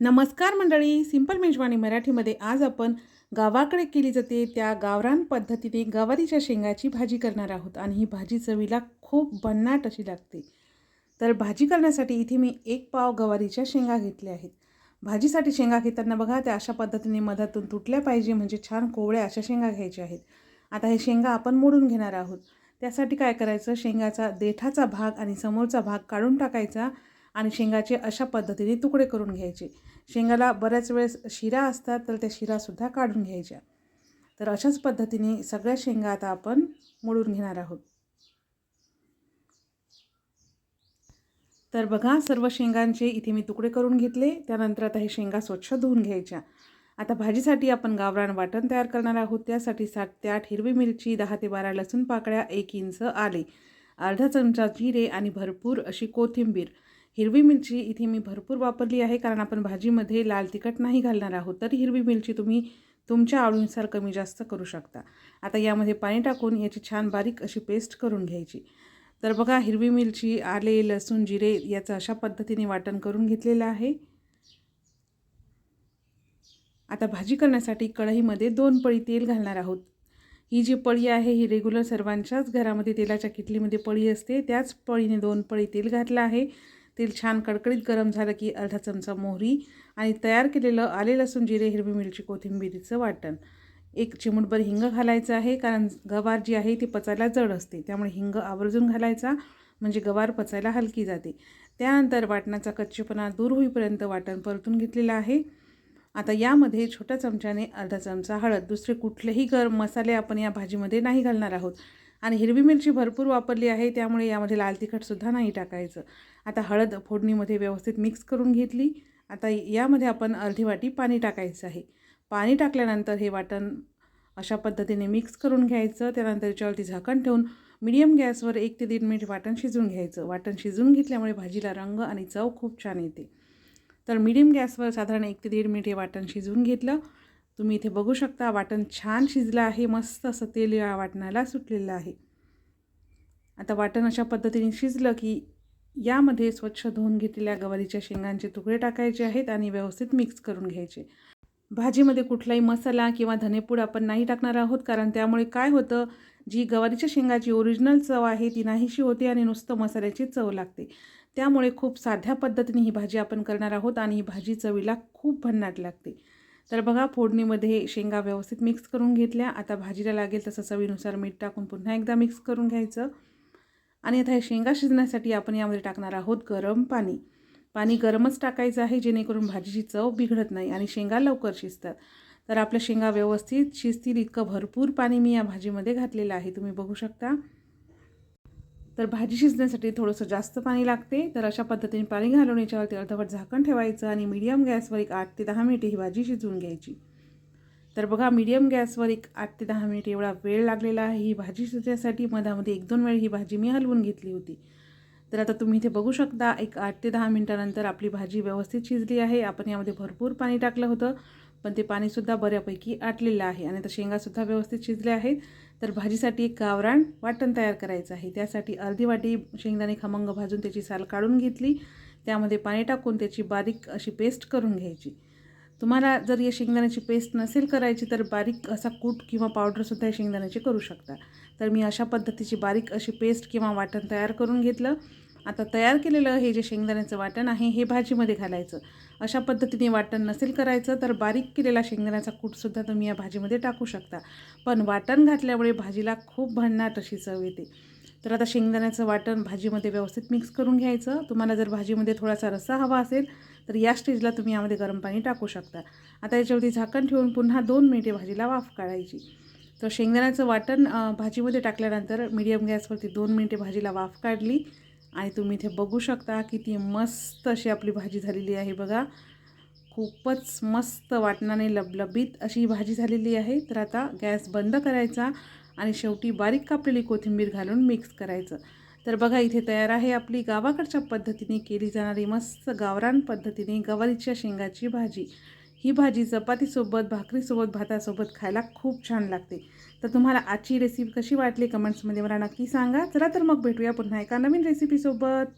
नमस्कार मंडळी सिंपल मेजवानी मराठीमध्ये आज आपण गावाकडे केली जाते त्या गावरान पद्धतीने गवारीच्या शेंगाची भाजी करणार आहोत आणि ही भाजी चवीला खूप भन्नाट अशी लागते. तर भाजी करण्यासाठी इथे मी एक पाव गवारीच्या शेंगा घेतल्या आहेत. भाजीसाठी शेंगा घेताना बघा त्या अशा पद्धतीने मधातून तुटल्या पाहिजे म्हणजे छान कोवळ्या अशा शेंगा घ्यायच्या आहेत. आता हे शेंगा आपण मोडून घेणार आहोत. त्यासाठी काय करायचं? शेंगाचा देठाचा भाग आणि समोरचा भाग काढून टाकायचा. आणि शेंगाचे अशा पद्धतीने तुकडे करून घ्यायचे. शेंगाला बऱ्याच वेळेस शिरा असतात तर त्या शिरासुद्धा काढून घ्यायच्या. तर अशाच पद्धतीने सगळ्या शेंगा आता आपण मोडून घेणार आहोत. तर बघा सर्व शेंगांचे इथे मी तुकडे करून घेतले. त्यानंतर आता हे शेंगा स्वच्छ धुवून घ्यायच्या. आता भाजीसाठी आपण गावरान वाटण तयार करणार आहोत. त्यासाठी सात ते आठ हिरवी मिरची दहा ते बारा लसूण पाकळ्या एक इंच आले अर्धा चमचा जिरे आणि भरपूर अशी कोथिंबीर. हिरवी मिरची इथे मी भरपूर वापरली आहे कारण आपण भाजीमध्ये लाल तिखट नाही घालणार आहोत तर हिरवी मिरची तुम्ही तुमच्या आवडीनुसार कमी जास्त करू शकता. आता यामध्ये पाणी टाकून याची छान बारीक अशी पेस्ट करून घ्यायची. तर बघा हिरवी मिरची आले लसूण जिरे याचं अशा पद्धतीने वाटण करून घेतलेलं आहे. आता भाजी करण्यासाठी कढईमध्ये दोन पळी तेल घालणार आहोत. ही जी पळी आहे ही रेग्युलर सर्वांच्याच घरामध्ये तेलाच्या किटलीमध्ये पळी असते. त्याच पळीने दोन पळी तेल घातलं आहे. तेल छान कडकडीत गरम झालं की अर्धा चमचा मोहरी आणि तयार केलेलं आले लसूण जिरे हिरवी मिरची कोथिंबिरीचं वाटण. एक चिमूटभर हिंग घालायचं आहे कारण गवार जी आहे ती पचायला जड असते. त्यामुळे हिंग आवर्जून घालायचा म्हणजे गवार पचायला हलकी जाते. त्यानंतर वाटणाचा कच्चेपणा दूर होईपर्यंत वाटण परतून घेतलेलं आहे. आता यामध्ये छोट्या चमच्याने अर्धा चमचा हळद दुसरे कुठलेही गरम मसाले आपण या भाजीमध्ये नाही घालणार आहोत. आणि हिरवी मिरची भरपूर वापरली आहे त्यामुळे यामध्ये लाल तिखटसुद्धा नाही टाकायचं. आता हळद फोडणीमध्ये व्यवस्थित मिक्स करून घेतली. आता यामध्ये आपण अर्धी वाटी पाणी टाकायचं आहे. पाणी टाकल्यानंतर हे वाटण अशा पद्धतीने मिक्स करून घ्यायचं. त्यानंतर याच्यावरती झाकण ठेवून मीडियम गॅसवर एक ते दीड मिनिट वाटण शिजवून घ्यायचं. वाटण शिजवून घेतल्यामुळे भाजीला रंग आणि चव खूप छान येते. तर मीडियम गॅसवर साधारण एक ते दीड मिनिट हे वाटण शिजवून घेतलं. तुम्ही इथे बघू शकता वाटण छान शिजलं आहे मस्त असं तेल या वाटणाला सुटलेलं आहे. आता वाटण अशा पद्धतीने शिजलं की यामध्ये स्वच्छ धुवून घेतलेल्या गवारीच्या शेंगांचे तुकडे टाकायचे आहेत आणि व्यवस्थित मिक्स करून घ्यायचे. भाजीमध्ये कुठलाही मसाला किंवा धनेपूड आपण नाही टाकणार आहोत कारण त्यामुळे काय होतं जी गवारीच्या शेंगाची ओरिजिनल चव आहे ती नाहीशी होते आणि नुसतं मसाल्याची चव लागते. त्यामुळे खूप साध्या पद्धतीने ही भाजी आपण करणार आहोत आणि ही भाजी चवीला खूप भन्नाट लागते. तर बघा फोडणीमध्ये शेंगा व्यवस्थित मिक्स करून घेतल्या. आता भाजीला लागेल तसं चवीनुसार मीठ टाकून पुन्हा एकदा मिक्स करून घ्यायचं. आणि आता हे शेंगा शिजण्यासाठी आपण यामध्ये टाकणार आहोत गरम पाणी. पाणी गरमच टाकायचं आहे जेणेकरून भाजीची चव बिघडत नाही आणि शेंगा लवकर शिजतात. तर आपल्या शेंगा व्यवस्थित शिजतील. इतकं भरपूर पाणी मी या भाजीमध्ये घातलेलं आहे. तुम्ही बघू शकता. तर भाजी शिजण्यासाठी थोडंसं जास्त पाणी लागते. तर अशा पद्धतीने पाणी घालून याच्यावरती अर्धवट झाकण ठेवायचं आणि मीडियम गॅसवर एक आठ ते दहा मिनिटे ही भाजी शिजवून घ्यायची. तर बघा मीडियम गॅसवर एक आठ ते दहा मिनिट एवढा वेळ लागलेला आहे. ही भाजी शिजण्यासाठी मधामध्ये एक दोन वेळ ही भाजी मी हलवून घेतली होती. तर आता तुम्ही इथे बघू शकता एक आठ ते दहा मिनटानंतर आपली भाजी व्यवस्थित शिजली आहे. आपण यामध्ये भरपूर पाणी टाकलं होतं. पण ते पाणीसुद्धा बऱ्यापैकी आटलेलं आहे. आणि आता शेंगासुद्धा व्यवस्थित शिजले आहेत. तर भाजीसाठी एक गावरान वाटण तयार करायचं आहे. त्यासाठी अर्धी वाटी शेंगदाणे खमंग भाजून त्याची साल काढून घेतली. त्यामध्ये पाणी टाकून त्याची बारीक अशी पेस्ट करून घ्यायची. तुम्हाला जर या शेंगदाण्याची पेस्ट नसेल करायची तर बारीक असा कूट किंवा पावडरसुद्धा या शेंगदाण्याची करू शकता. तर मी अशा पद्धतीची बारीक अशी पेस्ट किंवा वाटण तयार करून घेतलं. आता तयार केलेलं हे जे शेंगदाण्याचं वाटण आहे हे भाजीमध्ये घालायचं. अशा पद्धतीने वाटण नसेल करायचं तर बारीक केलेला शेंगदाण्याचा कूटसुद्धा तुम्ही या भाजीमध्ये टाकू शकता. पण वाटण घातल्यामुळे भाजीला खूप भन्नाट अशी चव येते. तर आता शेंगदाण्याचं वाटण भाजीमध्ये व्यवस्थित मिक्स करून घ्यायचं. तुम्हाला जर भाजीमध्ये थोडासा रस्सा हवा असेल तर या स्टेजला तुम्ही यामध्ये गरम पाणी टाकू शकता. आता याच्यावरती झाकण ठेवून पुन्हा दोन मिनिटे भाजीला वाफ काढायची. तर शेंगदाण्याचं वाटण भाजीमध्ये टाकल्यानंतर मीडियम गॅसवरती दोन मिनिटे भाजीला वाफ काढली. आणि तुम्ही इथे बघू शकता किती मस्त अशी आपली भाजी झालेली आहे बघा. खूपच मस्त वाटणाने लबलबीत अशी भाजी झालेली आहे. तर आता गॅस बंद करायचा आणि शेवटी बारीक कापलेली कोथिंबीर घालून मिक्स करायचं. तर बघा इथे तयार आहे आपली गावाकडच्या पद्धतीने केली जाणारी मस्त गावरान पद्धतीने गवारीच्या शेंगाची भाजी. ही भाजी चपातीसोबत भाकरीसोबत भातासोबत खायला खूप छान लागते. तर तुम्हाला आजची रेसिपी कशी वाटली? कमेंट्समध्ये मला नक्की सांगा. चला तर मग भेटूया पुन्हा एका नवीन रेसिपीसोबत